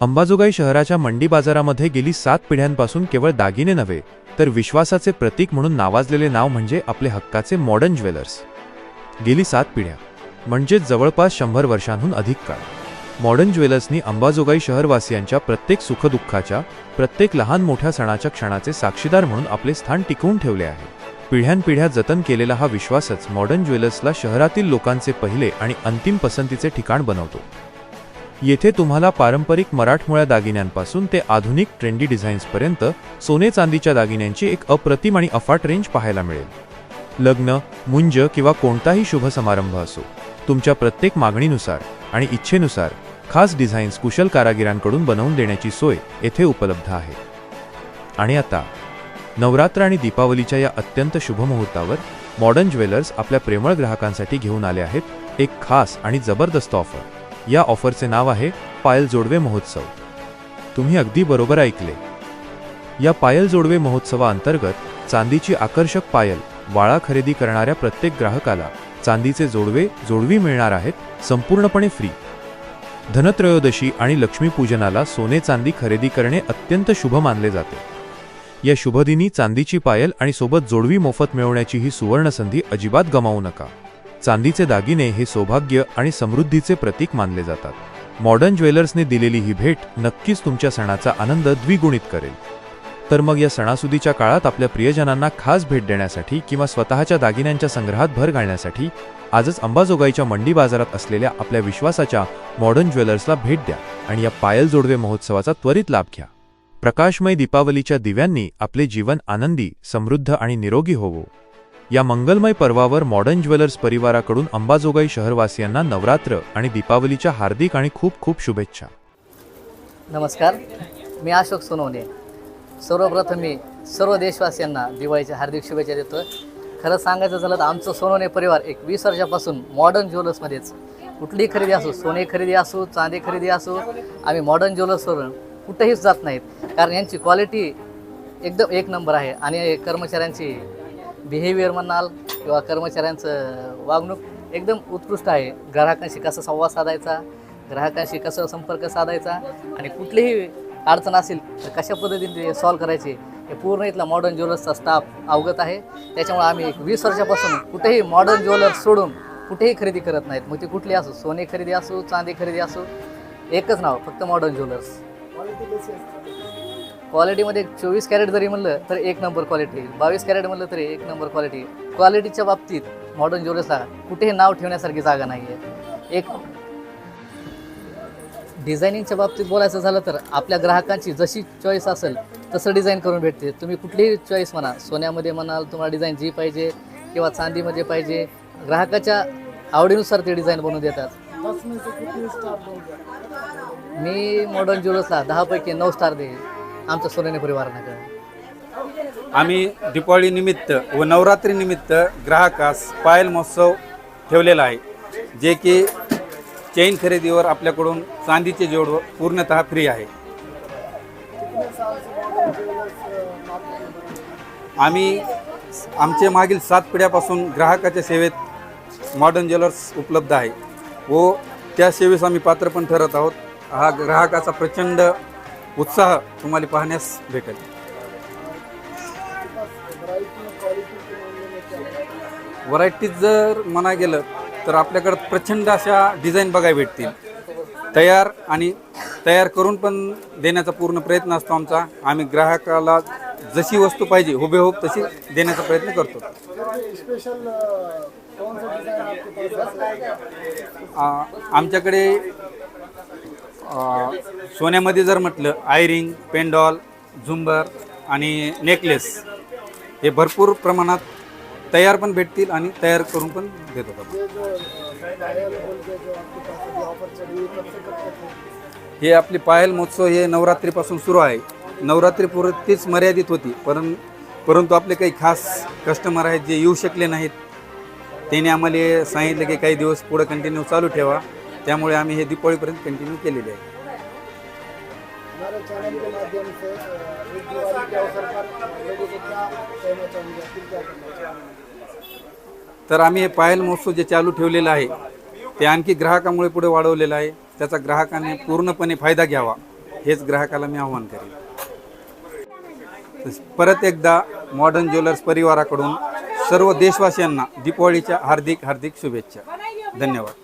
अंबाजोगाई शहराच्या मंडी बाजारामध्ये गेली सात पिढ्यांपासून केवळ दागिने नव्हे तर विश्वासाचे प्रतीक म्हणून नावाजलेले नाव म्हणजे आपले हक्काचे मॉडर्न ज्वेलर्स गेली सात पिढ्या म्हणजे जवळपास शंभर वर्षांहून अधिक काळ. मॉडर्न ज्वेलर्सनी अंबाजोगाई शहरवासियांच्या प्रत्येक सुखदुःखाच्या प्रत्येक लहान मोठ्या सणाच्या क्षणाचे साक्षीदार म्हणून आपले स्थान टिकवून ठेवले आहे. पिढ्यानपिढ्या जतन केलेला हा विश्वासच मॉडर्न ज्वेलर्सला शहरातील लोकांचे पहिले आणि अंतिम पसंतीचे ठिकाण बनवतो. येथे तुम्हाला पारंपरिक मराठमोळ्या दागिन्यांपासून ते आधुनिक ट्रेंडी डिझाईन्सपर्यंत सोने चांदीच्या दागिन्यांची एक अप्रतिम आणि अफाट रेंज पाहायला मिळेल. लग्न मुंज किंवा कोणताही शुभ समारंभ असो तुमच्या प्रत्येक मागणीनुसार आणि इच्छेनुसार खास डिझाईन्स कुशल कारागिरांकडून बनवून देण्याची सोय येथे उपलब्ध आहे. आणि आता नवरात्र आणि दीपावलीच्या या अत्यंत शुभ मुहूर्तावर मॉडर्न ज्वेलर्स आपल्या प्रेमळ ग्राहकांसाठी घेऊन आले आहेत एक खास आणि जबरदस्त ऑफर या ऑफरचे नाव आहे पायल जोडवे महोत्सव. तुम्ही अगदी बरोबर ऐकले. या पायल जोडवे महोत्सवाअंतर्गत चांदीची आकर्षक पायल वाळा खरेदी करणाऱ्या प्रत्येक ग्राहकाला चांदीचे जोडवे जोडवी मिळणार आहेत संपूर्णपणे फ्री. धनत्रयोदशी आणि लक्ष्मीपूजनाला सोने चांदी खरेदी करणे अत्यंत शुभ मानले जाते. या शुभदिनी चांदीची पायल आणि सोबत जोडवी मोफत मिळवण्याची ही सुवर्णसंधी अजिबात गमावू नका. चांदीचे दागिने हे सौभाग्य आणि समृद्धीचे प्रतीक मानले जातात. मॉडर्न ज्वेलर्सने दिलेली ही भेट नक्कीच तुमच्या सणाचा आनंद द्विगुणित करेल. तर मग या सणासुदीच्या काळात आपल्या प्रियजनांना खास भेट देण्यासाठी किंवा स्वतःच्या दागिन्यांच्या संग्रहात भर घालण्यासाठी आजच अंबाजोगाईच्या मंडी बाजारात असलेल्या आपल्या विश्वासाच्या मॉडर्न ज्वेलर्सला भेट द्या आणि या पायल जोडवे महोत्सवाचा त्वरित लाभ घ्या. प्रकाशमय दीपावलीच्या दिव्यांनी आपले जीवन आनंदी समृद्ध आणि निरोगी होवो. या मंगलमय पर्वावर मॉडर्न ज्वेलर्स परिवाराकडून अंबाजोगाई शहरवासियांना नवरात्र आणि दीपावलीच्या हार्दिक आणि खूप खूप शुभेच्छा. नमस्कार. मी अशोक सोनवणे. सर्वप्रथम मी सर्व देशवासियांना दिवाळीच्या हार्दिक शुभेच्छा देतो. खरं सांगायचं झालं तर आमचं सोनवणे परिवार एक वीस वर्षापासून मॉडर्न ज्वेलर्समध्येच कुठलीही खरेदी असो सोने खरेदी असो चांदी खरेदी असो आम्ही मॉडर्न ज्वेलर्सवरून कुठेहीच जात नाहीत. कारण यांची क्वालिटी एकदम एक नंबर आहे आणि कर्मचाऱ्यांची बिहेवियर म्हणाल किंवा कर्मचाऱ्यांचं वागणूक एकदम उत्कृष्ट आहे. ग्राहकांशी कसा संवाद साधायचा? ग्राहकांशी कसं संपर्क साधायचा? आणि कुठलीही अडचण असेल तर कशा पद्धतीने ते सॉल्व करायचे? हे पूर्ण इथला मॉडर्न ज्वेलर्सचा स्टाफ अवगत आहे. त्याच्यामुळे आम्ही एक वीस वर्षापासून कुठेही मॉडर्न ज्वेलर्स सोडून कुठेही खरेदी करत नाहीत. मग ती कुठली असो सोने खरेदी असो चांदी खरेदी असो एकच नाव फक्त मॉडर्न ज्वेलर्स क्वालिटीमध्ये चोवीस कॅरेट जरी म्हणलं तर एक नंबर क्वालिटी बावीस कॅरेट म्हणलं तरी एक नंबर क्वालिटी क्वालिटीच्या बाबतीत मॉडर्न ज्वेलर्सला कुठेही नाव ठेवण्यासारखी जागा नाही आहे एक डिझायनिंगच्या बाबतीत बोलायचं झालं तर आपल्या ग्राहकांची जशी चॉईस असेल तसं डिझाईन करून भेटते. तुम्ही कुठलीही चॉईस म्हणा सोन्यामध्ये म्हणाल तुम्हाला डिझाईन जी पाहिजे किंवा चांदीमध्ये पाहिजे ग्राहकाच्या आवडीनुसार ते डिझाईन बनवून देतात. मी मॉडर्न ज्वेलर्सला दहापैकी नऊ स्टार देईल आमच्या सोन्याने परिवारानं आम्ही दीपावलीनिमित्त व नवरात्रीनिमित्त ग्राहकास पायल महोत्सव ठेवलेला आहे जे की चेन खरेदीवर आपल्याकडून चांदीचे जोड पूर्णतः फ्री आहे. आम्ही आमचे मागील सात पिढ्यापासून ग्राहकाच्या सेवेत मॉडर्न ज्वेलर्स उपलब्ध आहे व त्या सेवेस आम्ही पात्र पण ठरत आहोत. हा ग्राहकाचा प्रचंड उत्साह तुम्हाला पाहण्यास भेटेल. व्हरायटीज जर म्हणा गेलं तर आपल्याकडं प्रचंड अशा डिझाईन बघायला भेटतील. तयार आणि तयार करून पण देण्याचा पूर्ण प्रयत्न असतो आमचा. आम्ही ग्राहकाला जशी वस्तू पाहिजे हुबेहूब तशी देण्याचा प्रयत्न करतो. आमच्याकडे सोन्यामध्ये जर म्हटलं आयरिंग पेंडॉल झुंबर आणि नेकलेस हे भरपूर प्रमाणात तयार पण भेटतील आणि तयार करून पण देत आपण. हे आपली पायल महोत्सव हे नवरात्रीपासून सुरू आहे. नवरात्रीपुरतीच मर्यादित होती परं परंतु आपले काही खास कस्टमर आहेत जे येऊ शकले नाहीत. त्याने आम्हाला सांगितलं की काही दिवस पुढं कंटिन्यू चालू ठेवा. त्यामुळे आम्ही हे दीपावळीपर्यंत कंटिन्यू केलेले आहे. हमारे चैनल के माध्यम से एक दिवाली के अवसर पर लोगों को क्या कहना चाहेंगे क्या करना चाहेंगे? तर आम्ही हे पायल महोत्सव जे चालू ठेवलेलं आहे ते आणखी ग्राहकामुळे पुढे वाढवलेलं आहे. त्याचा ग्राहकाने पूर्णपणे फायदा घ्यावा हेच ग्राहकाला मी आव्हान करेन. परत एकदा मॉडर्न ज्वेलर्स परिवाराकडून सर्व देशवासियांना दीपावळीच्या हार्दिक हार्दिक शुभेच्छा. धन्यवाद.